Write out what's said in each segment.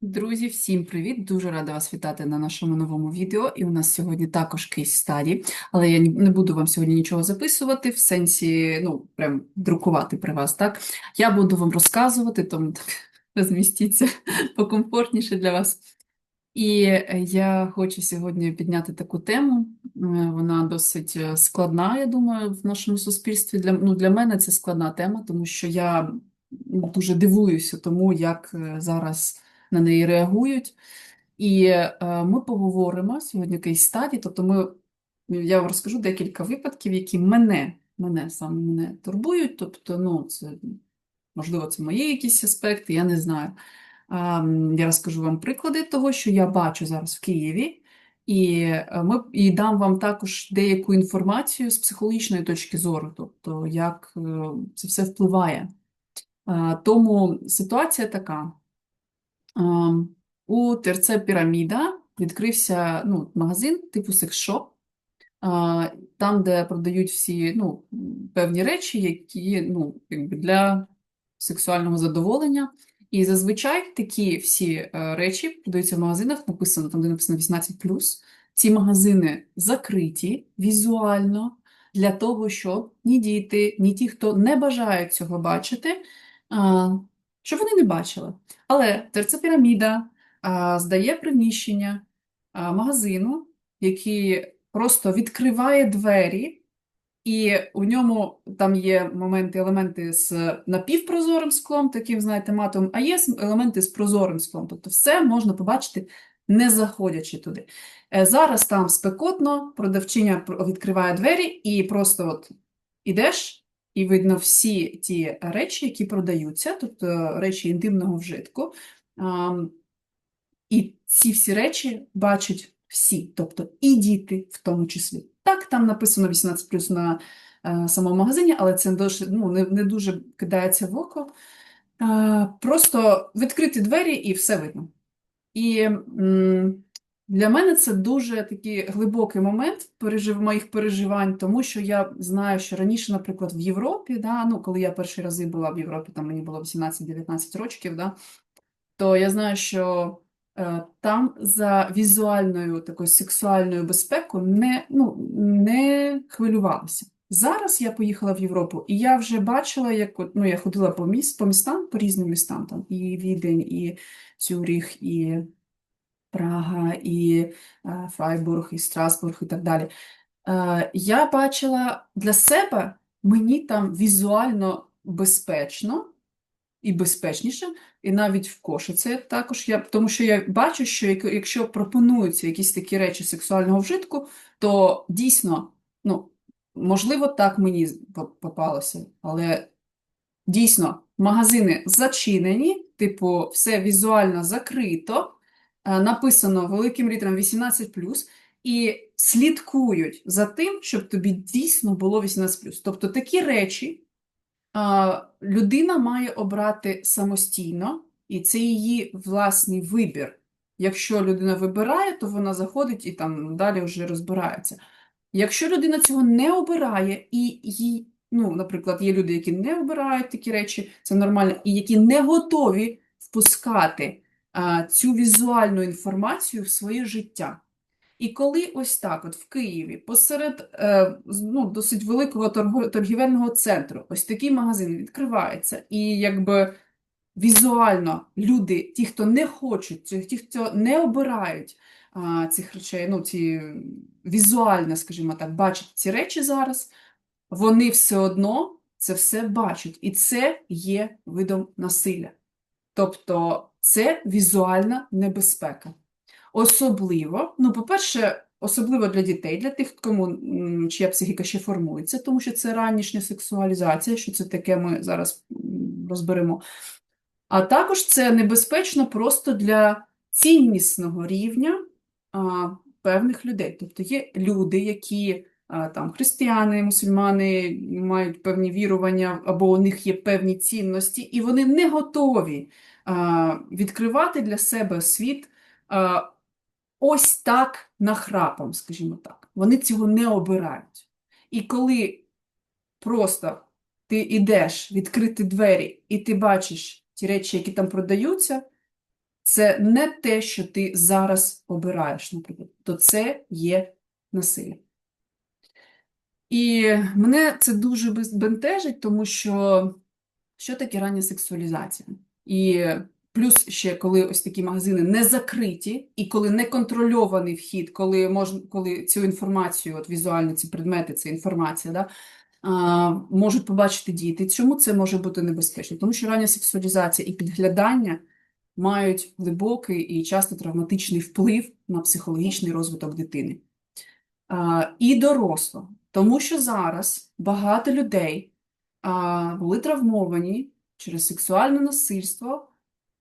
Друзі, всім привіт! Дуже рада вас вітати на нашому новому відео. І у нас сьогодні також кейс стаді, але я не буду вам сьогодні нічого записувати, в сенсі, ну, прям друкувати при вас, так? Я буду вам розказувати, тому так розмістіться покомфортніше для вас. І е, я хочу сьогодні підняти таку тему. Е, Вона досить е, складна, я думаю, в нашому суспільстві. Для, ну, для мене це складна тема, тому що я дуже дивуюся тому, як зараз на неї реагують. І е, ми поговоримо сьогодні кейс стаді, тобто ми, я вам розкажу декілька випадків, які мене, мене саме мене турбують. Тобто, ну, це, можливо, це мої якісь аспекти, я не знаю. Я розкажу вам приклади того, що я бачу зараз в Києві, і, е, ми, і дам вам також деяку інформацію з психологічної точки зору, тобто як е, це все впливає. Тому ситуація така. У ТРЦ Піраміда відкрився ну, магазин типу секс-шоп, там, де продають всі ну, певні речі, які ну, для сексуального задоволення. І зазвичай такі всі е, речі продаються в магазинах, написано там, де написано 18+. Ці магазини закриті візуально для того, щоб ні діти, ні ті, хто не бажають цього бачити, а, щоб вони не бачили. Але ТРЦ Піраміда а, здає приміщення магазину, який просто відкриває двері, і у ньому там є моменти, елементи з напівпрозорим склом, таким, знаєте, матовим, а є елементи з прозорим склом. Тобто все можна побачити, не заходячи туди. Е, Зараз там спекотно, продавчиня відкриває двері, і просто от ідеш, і видно всі ті речі, які продаються, тобто речі інтимного вжитку. І ці всі речі бачать всі, тобто і діти в тому числі. Так, там написано 18 на е, самому магазині, але це ну, не, не дуже кидається в око. Е, просто відкриті двері і все видно. І для мене це дуже такий глибокий момент пережив, моїх переживань, тому що я знаю, що раніше, наприклад, в Європі, да, ну, коли я перші рази була в Європі, там мені було 18-19 років, да, то я знаю, що е, там за візуальною такою сексуальною безпекою не, ну, не хвилювалися. Зараз я поїхала в Європу, і я вже бачила, як ну, я ходила по міст, по містам, по різним містам, там і Відень, і Цюріх, і Прага, і е, Фрайбург, і Страсбург, і так далі. Е, я бачила для себе, мені там візуально безпечно і безпечніше, і навіть в кошиці також я, тому що я бачу, що якщо пропонуються якісь такі речі сексуального вжитку, то дійсно, ну, можливо, так мені попалося, але дійсно магазини зачинені, типу, все візуально закрито, написано великим літером 18+, і слідкують за тим, щоб тобі дійсно було 18+. Тобто такі речі а, людина має обрати самостійно, і це її власний вибір. Якщо людина вибирає, то вона заходить і там далі вже розбирається. Якщо людина цього не обирає, і їй, ну, наприклад, є люди, які не обирають такі речі, це нормально, і які не готові впускати цю візуальну інформацію в своє життя. І коли ось так, от в Києві, посеред е, ну, досить великого торгівельного центру, ось такий магазин відкривається, і якби візуально люди, ті, хто не хочуть, ті, хто не обирають цих речей, ну, ці візуально, скажімо так, бачать ці речі зараз, вони все одно це все бачать, і це є видом насилля. Тобто це візуальна небезпека. Особливо, ну, по-перше, особливо для дітей, для тих, кому чия психіка ще формується, тому що це ранішня сексуалізація, що це таке ми зараз розберемо. А також це небезпечно просто для ціннісного рівня а, певних людей. Тобто є люди, які а, там християни, мусульмани мають певні вірування, або у них є певні цінності, і вони не готові відкривати для себе світ ось так нахрапом, скажімо так. Вони цього не обирають. І коли просто ти йдеш відкрити двері, і ти бачиш ті речі, які там продаються, це не те, що ти зараз обираєш, наприклад, то це є насилля. І мене це дуже бентежить, тому що що таке рання сексуалізація? І плюс ще, коли ось такі магазини не закриті, і коли не контрольований вхід, коли можна, коли цю інформацію, от візуально ці предмети, це інформація, да, а, можуть побачити діти. Чому це може бути небезпечно? Тому що рання сексуалізація і підглядання мають глибокий і часто травматичний вплив на психологічний розвиток дитини. А, і дорослого. Тому що зараз багато людей а, були травмовані через сексуальне насильство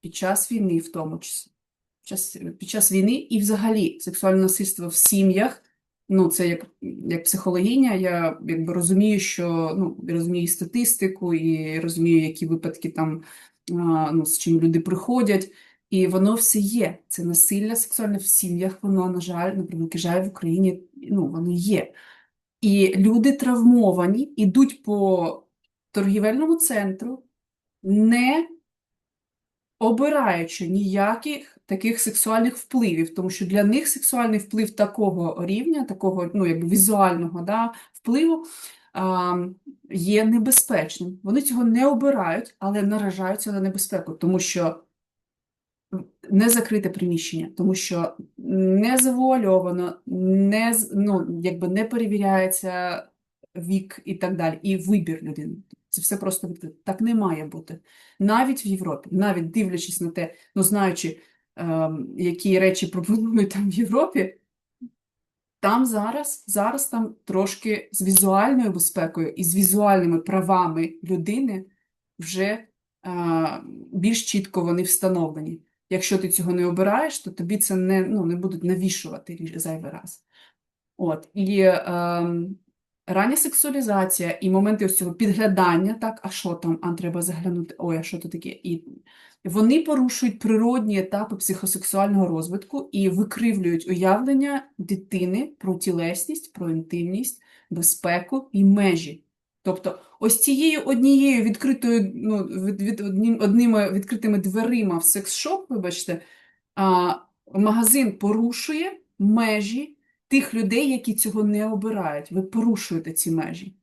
під час війни, в тому числі. Під час, під час війни і взагалі сексуальне насильство в сім'ях. Ну, це як, як психологиня, я якби розумію, що ну, розумію статистику, і розумію, які випадки там, ну, з чим люди приходять. І воно все є. Це насилля сексуальне в сім'ях, воно, на жаль, на превеликий жаль, в Україні ну, воно є. І люди травмовані, ідуть по торгівельному центру, не обираючи ніяких таких сексуальних впливів, тому що для них сексуальний вплив такого рівня, такого ну, якби візуального да, впливу а, є небезпечним. Вони цього не обирають, але наражаються на небезпеку, тому що не закрите приміщення, тому що не завуальовано, не, ну, якби не перевіряється вік і так далі, і вибір людини. Це все просто відкрито. Так не має бути. Навіть в Європі, навіть дивлячись на те, ну знаючи, ем, які речі пропонують там в Європі, там зараз, зараз там трошки з візуальною безпекою і з візуальними правами людини вже е, більш чітко вони встановлені. Якщо ти цього не обираєш, то тобі це не, ну, не будуть навішувати зайвий раз. От. І ем, рання сексуалізація і моменти ось цього підглядання, так, а що там, а треба заглянути, ой, а що то таке? І вони порушують природні етапи психосексуального розвитку і викривлюють уявлення дитини про тілесність, про інтимність, безпеку і межі. Тобто, ось цією однією відкритою, ну, від, від, одним, одними відкритими дверима в секс-шоп, вибачте, а, магазин порушує межі тих людей, які цього не обирають. Ви порушуєте ці межі.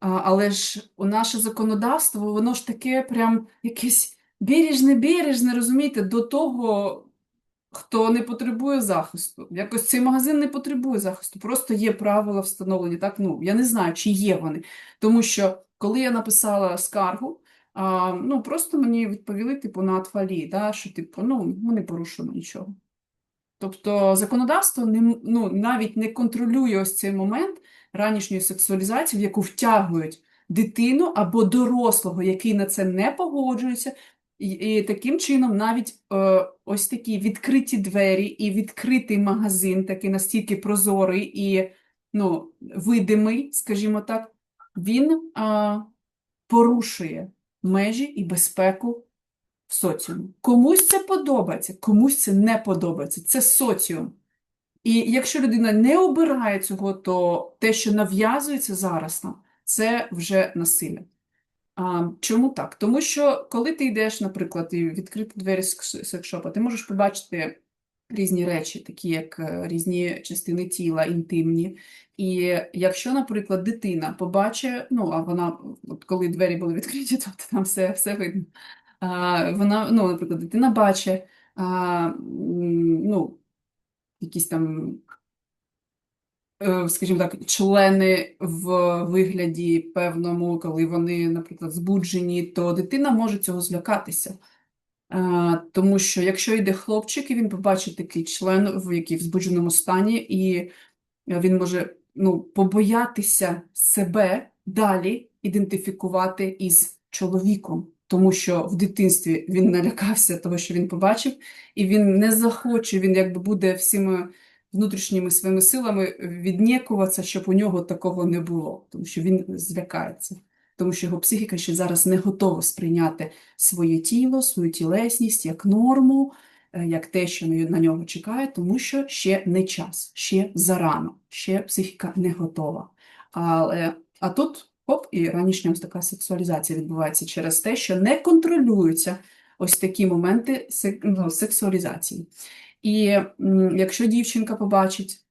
А, але ж у наше законодавство, воно ж таке прям якесь бережне-бережне, розумієте, до того, хто не потребує захисту. Якось цей магазин не потребує захисту, просто є правила встановлені. Так, ну, я не знаю, чи є вони. Тому що, коли я написала скаргу, а, ну, просто мені відповіли, типу, на отвалі, да, що, типу, ну, ми не порушуємо нічого. Тобто законодавство не, ну, навіть не контролює ось цей момент ранішньої сексуалізації, в яку втягують дитину або дорослого, який на це не погоджується. І, і таким чином навіть е, ось такі відкриті двері і відкритий магазин, такий настільки прозорий і ну, видимий, скажімо так, він е, порушує межі і безпеку в соціумі. Комусь це подобається, комусь це не подобається. Це соціум. І якщо людина не обирає цього, то те, що нав'язується зараз нам, це вже насилля. А, чому так? Тому що коли ти йдеш, наприклад, і відкрити двері секшопа, ти можеш побачити різні речі, такі як е, різні частини тіла, інтимні. І якщо, наприклад, дитина побачить, ну, а вона, от коли двері були відкриті, то там все, все видно. Вона, ну, наприклад, дитина бачить, ну, якісь там, е, скажімо так, члени в вигляді певному, коли вони, наприклад, збуджені, то дитина може цього злякатися. Тому що якщо йде хлопчик, і він побачить такий член, в який в збудженому стані, і він може ну, побоятися себе далі ідентифікувати із чоловіком, тому що в дитинстві він налякався того, що він побачив, і він не захоче, він якби буде всіми внутрішніми своїми силами віднікуватися, щоб у нього такого не було, тому що він злякається, тому що його психіка ще зараз не готова сприйняти своє тіло, свою тілесність як норму, е, як те, що на на нього чекає, тому що ще не час, ще зарано, ще психіка не готова. Але, а тут хоп, і ранішня ось така сексуалізація відбувається через те, що не контролюються ось такі моменти ну, сексуалізації. І якщо дівчинка побачить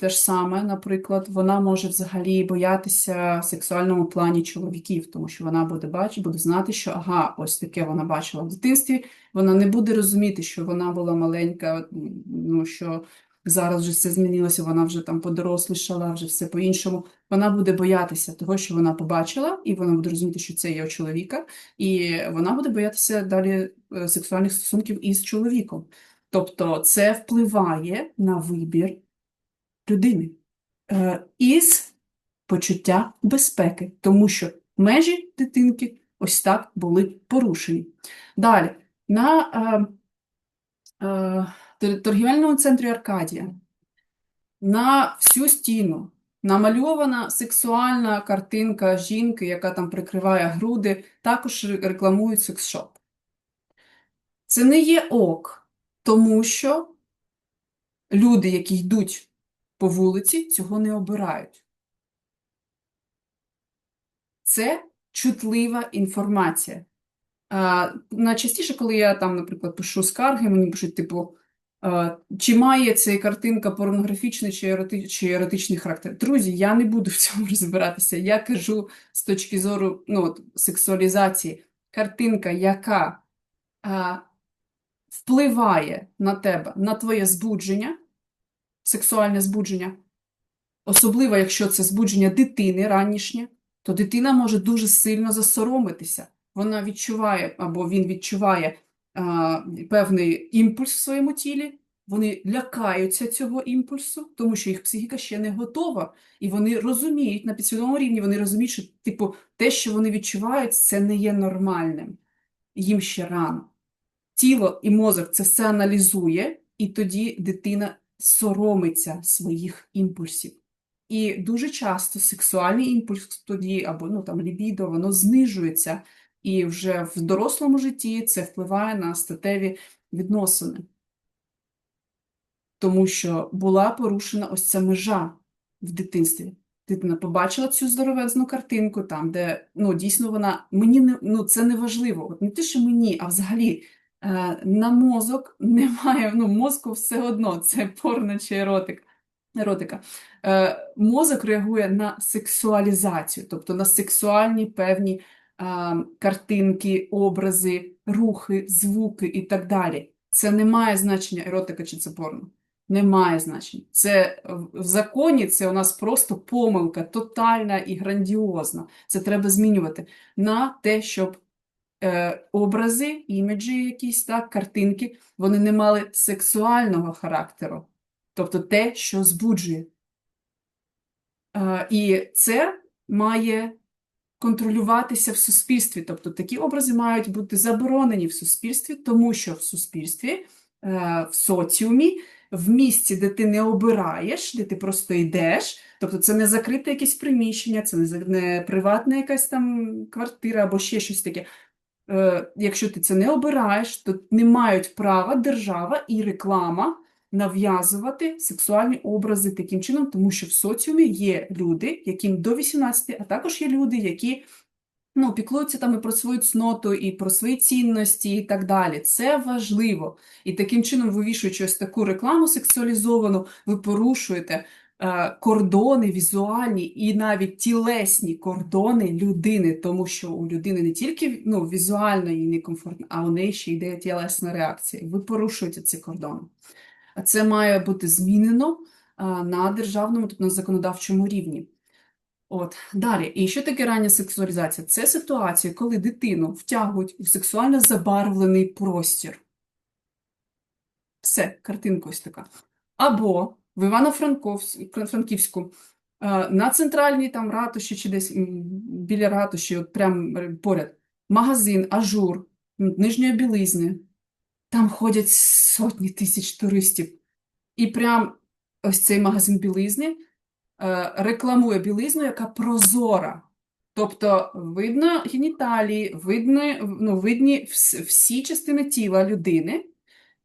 те ж саме, наприклад, вона може взагалі боятися в сексуальному плані чоловіків, тому що вона буде бачити, буде знати, що ага, ось таке вона бачила в дитинстві. Вона не буде розуміти, що вона була маленька, ну що зараз вже все змінилося, вона вже там подорослішала, вже все по-іншому. Вона буде боятися того, що вона побачила, і вона буде розуміти, що це є у чоловіка, і вона буде боятися далі е, сексуальних стосунків із чоловіком. Тобто це впливає на вибір людини е, із почуття безпеки, тому що межі дитинки ось так були порушені. Далі, на е, е, торгівельному центрі Аркадія на всю стіну намальована сексуальна картинка жінки, яка там прикриває груди, також рекламують секс-шоп. Це не є ок, тому що люди, які йдуть по вулиці, цього не обирають. Це чутлива інформація. А, найчастіше, коли я там, наприклад, пишу скарги, мені пишуть, типу, чи має ця картинка порнографічний чи, ероти, чи еротичний характер. Друзі, я не буду в цьому розбиратися. Я кажу з точки зору ну, от, сексуалізації. Картинка, яка а, впливає на тебе, на твоє збудження, сексуальне збудження, особливо якщо це збудження дитини ранішнє, то дитина може дуже сильно засоромитися. Вона відчуває або він відчуває а, певний імпульс в своєму тілі. Вони лякаються цього імпульсу, тому що їх психіка ще не готова, і вони розуміють на підсвідомому рівні, вони розуміють, що типу, те, що вони відчувають, це не є нормальним. Їм ще рано. Тіло і мозок це все аналізує, і тоді дитина соромиться своїх імпульсів. І дуже часто сексуальний імпульс тоді, або ну, там, лібідо, воно знижується. І вже в дорослому житті це впливає на статеві відносини. Тому що була порушена ось ця межа в дитинстві. Дитина побачила цю здоровезну картинку, там, де ну, дійсно вона мені не ну, це не важливо. От не те, що мені, а взагалі е, на мозок немає, ну, мозку все одно, це порно чи еротик, еротика. Е, мозок реагує на сексуалізацію, тобто на сексуальні певні картинки, образи, рухи, звуки і так далі. Це не має значення еротика чи це порно. Не має значення. Це в в законі це у нас просто помилка тотальна і грандіозна. Це треба змінювати на те, щоб е, образи, іміджі якісь так, картинки, вони не мали сексуального характеру. Тобто те, що збуджує. Е, І це має контролюватися в суспільстві. Тобто такі образи мають бути заборонені в суспільстві, тому що в суспільстві, е, в соціумі, в місці, де ти не обираєш, де ти просто йдеш, тобто це не закрите якесь приміщення, це не приватна якась там квартира або ще щось таке. Е, Якщо ти це не обираєш, то не мають права держава і реклама нав'язувати сексуальні образи таким чином, тому що в соціумі є люди, яким до 18, а також є люди, які ну, піклуються там і про свою цноту, і про свої цінності, і так далі. Це важливо. І таким чином, вивішуючи ось таку рекламу сексуалізовану, ви порушуєте е, кордони візуальні і навіть тілесні кордони людини, тому що у людини не тільки ну, візуально їй некомфортно, а у неї ще йде тілесна реакція. Ви порушуєте ці кордони. Це має бути змінено на державному, тобто на законодавчому рівні. От, далі. І що таке рання сексуалізація? Це ситуація, коли дитину втягують у сексуально забарвлений простір. Все, картинка ось така. Або в Івано-Франківську, на центральній там ратуші чи десь біля ратуші, от прям е, поряд, магазин, ажур, нижньої білизни. Там ходять сотні тисяч туристів. І прям ось цей магазин білизни е, рекламує білизну, яка прозора. Тобто видно геніталії, видно, ну, видні всі частини тіла людини.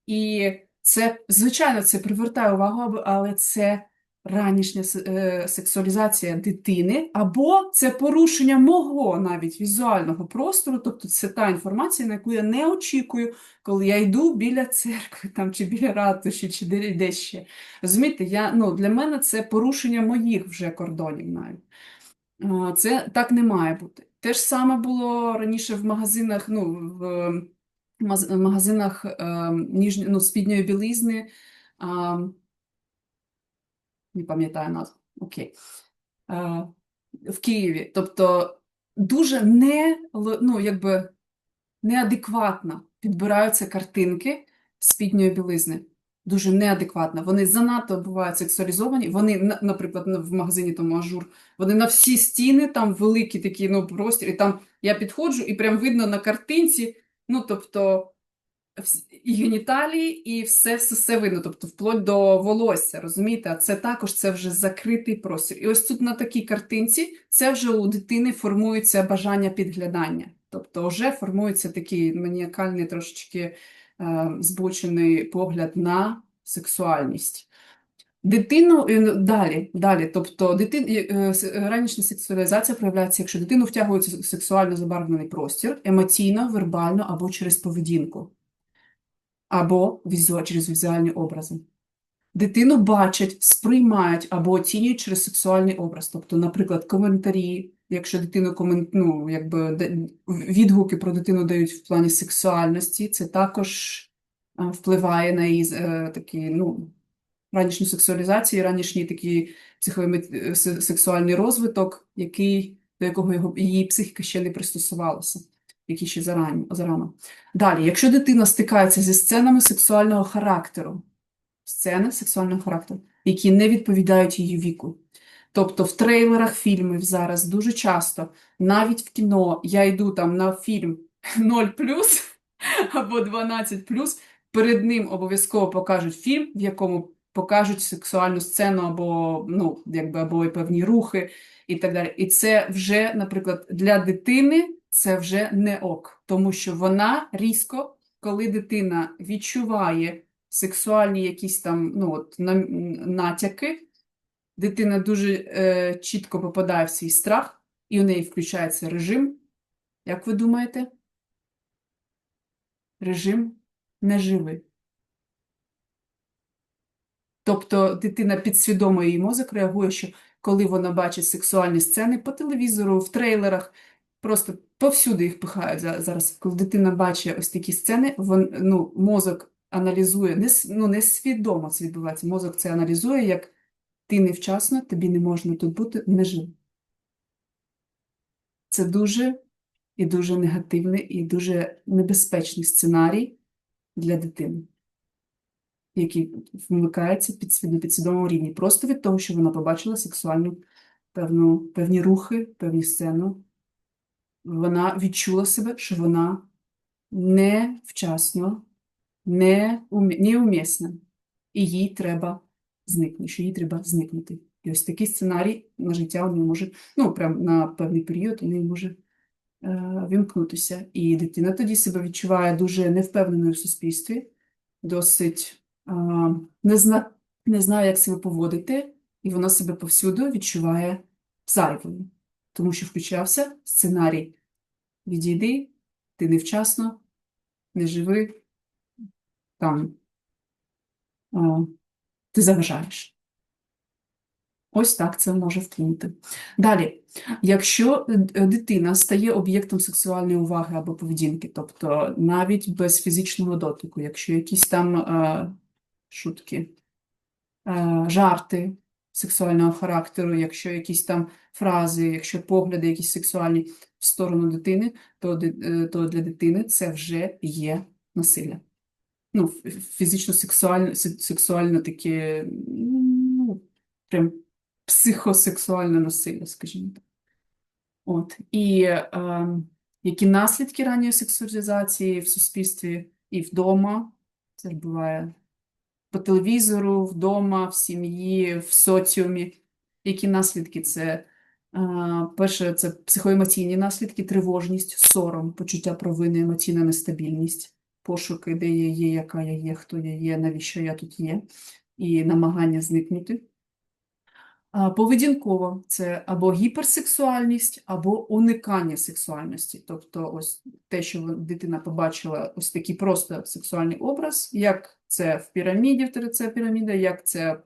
І це, звичайно, це привертає увагу, але це ранішня е, сексуалізація дитини, або це порушення мого навіть візуального простору, тобто це та інформація, на яку я не очікую, коли я йду біля церкви там, чи біля ратуші, чи де- ще. Розумієте, я, ну, для мене це порушення моїх вже кордонів навіть. Це так не має бути. Те ж саме було раніше в магазинах, ну, в магазинах е, ну, спідньої білизни. Не пам'ятаю назву. Окей. Е, в Києві. Тобто дуже не, ну, якби, неадекватно підбираються картинки спідньої білизни. Дуже неадекватно. Вони занадто бувають сексуалізовані. Вони, наприклад, в магазині тому Ажур, вони на всі стіни, там великий такий ну, простір, і там я підходжу, і прям видно на картинці, ну, тобто, і геніталії, і все, все, все видно, тобто вплоть до волосся, розумієте? А це також це вже закритий простір. І ось тут на такій картинці це вже у дитини формується бажання підглядання. Тобто вже формується такий маніакальний трошечки е, збочений погляд на сексуальність. Дитину е, ну, далі, далі, тобто дитин, е, е, ранішня сексуалізація проявляється, якщо дитину втягується в сексуально забарвлений простір, емоційно, вербально або через поведінку або через візуальні образи. Дитину бачать, сприймають або оцінюють через сексуальний образ. Тобто, наприклад, коментарі, якщо дитину комен... ну, якби відгуки про дитину дають в плані сексуальності, це також впливає на її е, такі, ну, ранішню сексуалізацію, ранішній такий психоемоці- сексуальний розвиток, який, до якого його, її психіка ще не пристосувалася, який ще зарано. зарано. Далі, якщо дитина стикається зі сценами сексуального характеру, сцени сексуального характеру, які не відповідають її віку. Тобто в трейлерах фільмів зараз дуже часто, навіть в кіно, я йду там на фільм 0 або 12 перед ним обов'язково покажуть фільм, в якому покажуть сексуальну сцену або, ну, якби, або і певні рухи і так далі. І це вже, наприклад, для дитини це вже не ок, тому що вона різко, коли дитина відчуває сексуальні якісь там ну, от, натяки, дитина дуже е, чітко попадає в свій страх, і у неї включається режим. Як ви думаєте? Режим неживий. Тобто дитина підсвідомо її мозок реагує, що коли вона бачить сексуальні сцени по телевізору, в трейлерах, просто повсюди їх пихають за- зараз. Коли дитина бачить ось такі сцени, вон, ну, мозок аналізує, не, ну, не свідомо це відбувається. Мозок це аналізує, як ти невчасно, тобі не можна тут бути, не живи. Це дуже і дуже негативний і дуже небезпечний сценарій для дитини який вмикається під на підсвідомому рівні, просто від того, що вона побачила сексуальну певну, певні рухи, певні сцени. Вона відчула себе, що вона невчасно, не умі- неумісна, і їй треба зникнути, що їй треба зникнути. І ось такий сценарій на життя неї може, ну, прям на певний період неї може е, вімкнутися. І дитина тоді себе відчуває дуже невпевненою в суспільстві, досить а, не, зна, не знає, як себе поводити, і вона себе повсюду відчуває зайвою, тому що включався сценарій «Відійди, ти невчасно, не живи, там, а, ти заважаєш». Ось так це може вплинути. Далі, якщо е, дитина стає об'єктом сексуальної уваги або поведінки, тобто навіть без фізичного дотику, якщо якісь там е, шутки, е, жарти сексуального характеру, якщо якісь там фрази, якщо погляди якісь сексуальні в сторону дитини, то, е, то для дитини це вже є насилля. Ну, фізично-сексуальне, се- таке, ну, прям психосексуальне насилля, скажімо так. От. І е, які наслідки ранньої сексуалізації в суспільстві і вдома, це ж буває по телевізору, вдома, в сім'ї, в соціумі. Які наслідки? Це, перше, це психоемоційні наслідки, тривожність, сором, почуття провини, емоційна нестабільність, пошуки, де я є, яка я є, хто я є, навіщо я тут є, і намагання зникнути. Поведінково це або гіперсексуальність, або уникання сексуальності. Тобто, ось те, що дитина побачила, ось такий просто сексуальний образ, як це в піраміді, в ТРЦ піраміда, як це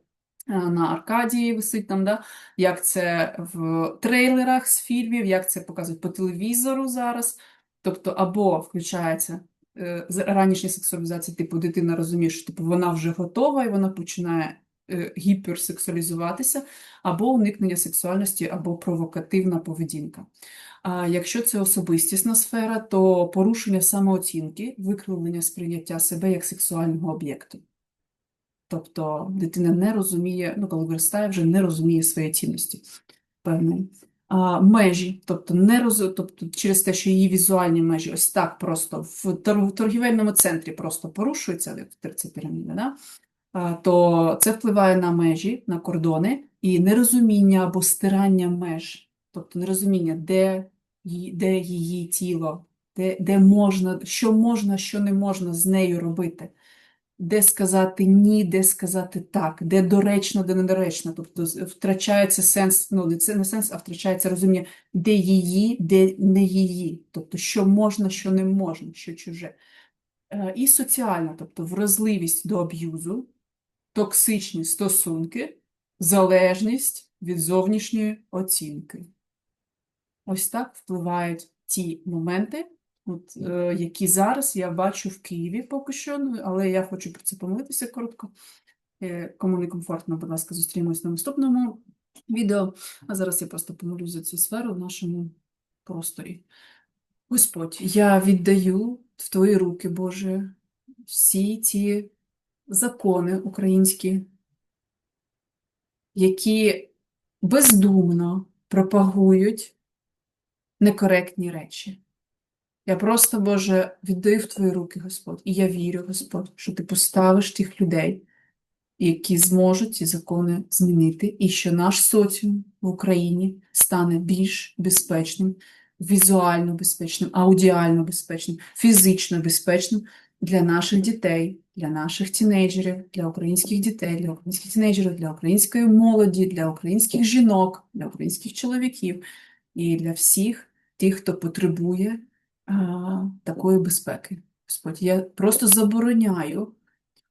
на Аркадії висить там, да? як це в трейлерах з фільмів, як це показують по телевізору зараз. Тобто, або включається е, ранішня сексуалізація, типу дитина розуміє, що типу, вона вже готова і вона починає е, гіперсексуалізуватися, або уникнення сексуальності, або провокативна поведінка. А якщо це особистісна сфера, то порушення самооцінки, викривлення сприйняття себе як сексуального об'єкту. Тобто дитина не розуміє, ну коли виростає, вже не розуміє свої цінності певної. А, межі, тобто не роз... тобто через те, що її візуальні межі ось так просто в торгівельному центрі просто порушуються, як це піраміда, да? а, то це впливає на межі, на кордони і нерозуміння або стирання меж, тобто нерозуміння, де, її, де її тіло, де, де можна, що можна, що не можна з нею робити де сказати ні, де сказати так, де доречно, де недоречно. Тобто втрачається сенс, ну це не сенс, а втрачається розуміння, де її, де не її. Тобто, що можна, що не можна, що чуже. Е, І соціальна, тобто вразливість до аб'юзу, токсичні стосунки, залежність від зовнішньої оцінки. Ось так впливають ті моменти, от, е, які зараз я бачу в Києві поки що, ну, але я хочу про це помилитися коротко. Е, Кому не комфортно, будь ласка, зустрінемось на наступному відео. А зараз я просто помолюсь за цю сферу в нашому просторі. Господь, я віддаю в Твої руки, Боже, всі ті закони українські, які бездумно пропагують некоректні речі. Я просто, Боже, віддаю в Твої руки, Господь, і я вірю, Господь, що Ти поставиш тих людей, які зможуть ці закони змінити, і що наш соціум в Україні стане більш безпечним, візуально безпечним, аудіально безпечним, фізично безпечним для наших дітей, для наших тінейджерів, для українських дітей, для українських тінейджерів, для української молоді, для українських жінок, для українських чоловіків і для всіх тих, хто потребує такої безпеки. Господь, я просто забороняю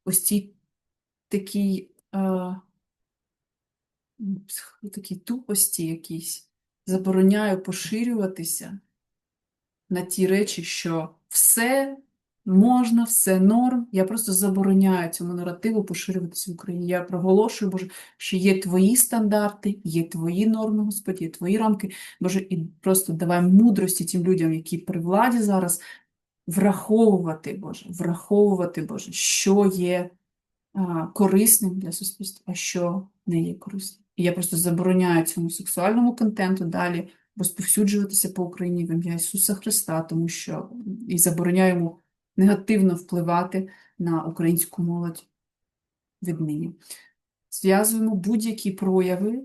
ось цій такій, а, такій тупості якійсь, забороняю поширюватися на ті речі, що все можна, все норм. Я просто забороняю цьому наративу поширюватися в Україні. Я проголошую, Боже, що є твої стандарти, є твої норми, Господь, є твої рамки. Боже, і просто давай мудрості тим людям, які при владі зараз, враховувати, Боже, враховувати, Боже, що є а, корисним для суспільства, а що не є корисним. І я просто забороняю цьому сексуальному контенту далі розповсюджуватися по Україні в ім'я Ісуса Христа, тому що і забороняю йому негативно впливати на українську молодь віднині. Зв'язуємо будь-які прояви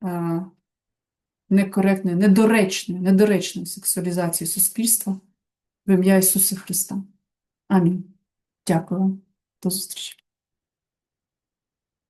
а, некоректної, недоречної, недоречної сексуалізації суспільства в ім'я Ісуса Христа. Амінь. Дякую. До зустрічі.